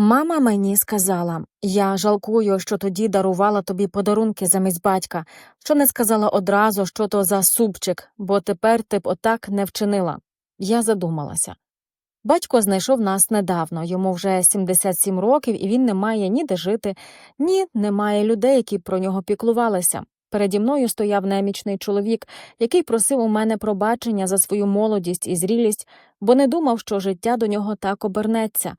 Мама мені сказала, я жалкую, що тоді дарувала тобі подарунки замість батька, що не сказала одразу, що то за супчик, бо тепер ти б отак не вчинила. Я задумалася. Батько знайшов нас недавно, йому вже 77 років, і він не має ні де жити, ні немає людей, які про нього піклувалися. Переді мною стояв немічний чоловік, який просив у мене пробачення за свою молодість і зрілість, бо не думав, що життя до нього так обернеться.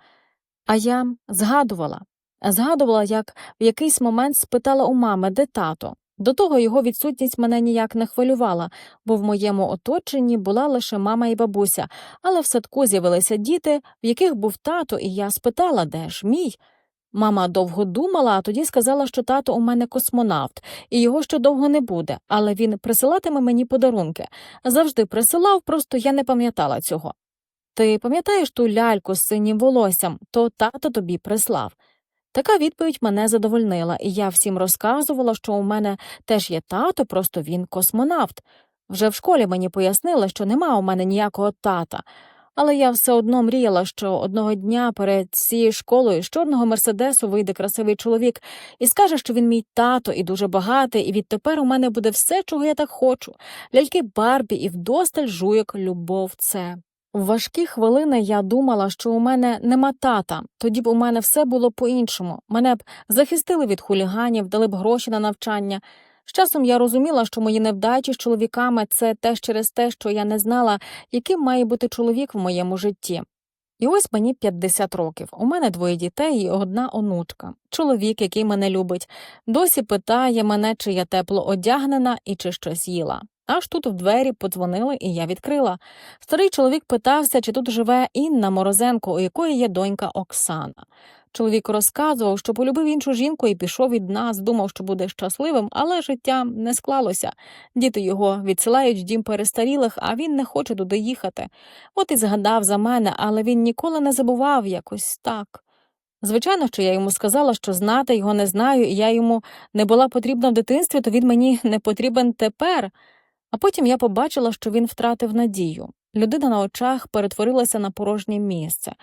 А я згадувала, згадувала, як в якийсь момент спитала у мами, де тато. До того його відсутність мене ніяк не хвилювала, бо в моєму оточенні була лише мама і бабуся, але в садку з'явилися діти, в яких був тато, і я спитала, де ж мій. Мама довго думала, а тоді сказала, що тато у мене космонавт, і його ще довго не буде, але він присилатиме мені подарунки. Завжди присилав, просто я не пам'ятала цього. Ти пам'ятаєш ту ляльку з синім волоссям, то тато тобі прислав. Така відповідь мене задовольнила, і я всім розказувала, що у мене теж є тато, просто він космонавт. Вже в школі мені пояснили, що нема у мене ніякого тата, але я все одно мріяла, що одного дня перед цією школою з чорного мерседесу вийде красивий чоловік і скаже, що він мій тато і дуже багатий, і відтепер у мене буде все, чого я так хочу ляльки Барбі і вдосталь жуйок любов це. В важкі хвилини я думала, що у мене нема тата, тоді б у мене все було по-іншому. Мене б захистили від хуліганів, дали б гроші на навчання. З часом я розуміла, що мої невдачі з чоловіками це теж через те, що я не знала, яким має бути чоловік в моєму житті. І ось мені 50 років. У мене двоє дітей і одна онучка. Чоловік, який мене любить, досі питає мене, чи я тепло одягнена і чи щось їла. Аж тут в двері подзвонили, і я відкрила. Старий чоловік питався, чи тут живе Інна Морозенко, у якої є донька Оксана. Чоловік розказував, що полюбив іншу жінку і пішов від нас, думав, що буде щасливим, але життя не склалося. Діти його відсилають в дім перестарілих, а він не хоче туди їхати. От і згадав за мене, але він ніколи не забував якось так. Звичайно, що я йому сказала, що знати його не знаю, і я йому не була потрібна в дитинстві, то він мені не потрібен тепер. А потім я побачила, що він втратив надію. Людина на очах перетворилася на порожнє місце,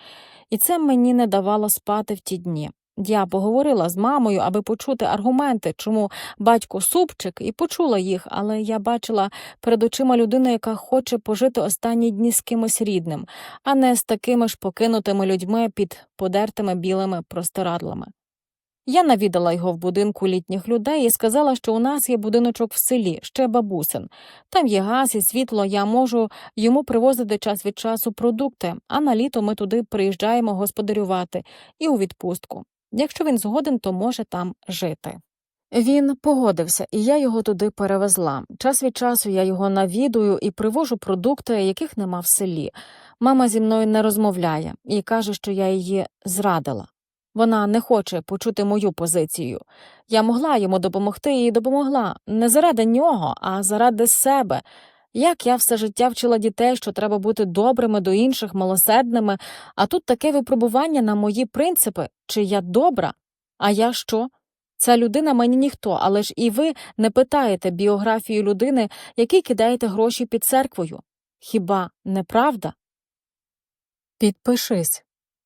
і це мені не давало спати в ті дні. Я поговорила з мамою, аби почути аргументи, чому батько супчик, і почула їх, але я бачила перед очима людину, яка хоче пожити останні дні з кимось рідним, а не з такими ж покинутими людьми під подертими білими простирадлами. Я навідала його в будинку літніх людей і сказала, що у нас є будиночок в селі, ще бабусин. Там є газ і світло, я можу йому привозити час від часу продукти, а на літо ми туди приїжджаємо господарювати і у відпустку. Якщо він згоден, то може там жити. Він погодився, і я його туди перевезла. Час від часу я його навідую і привожу продукти, яких нема в селі. Мама зі мною не розмовляє і каже, що я її зрадила. Вона не хоче почути мою позицію. Я могла йому допомогти і допомогла не заради нього, а заради себе. Як я все життя вчила дітей, що треба бути добрими до інших, милосердними, а тут таке випробування на мої принципи, чи я добра? А я що? Ця людина мені ніхто, але ж і ви не питаєте біографію людини, якій кидаєте гроші під церквою. Хіба не правда? Підпишись,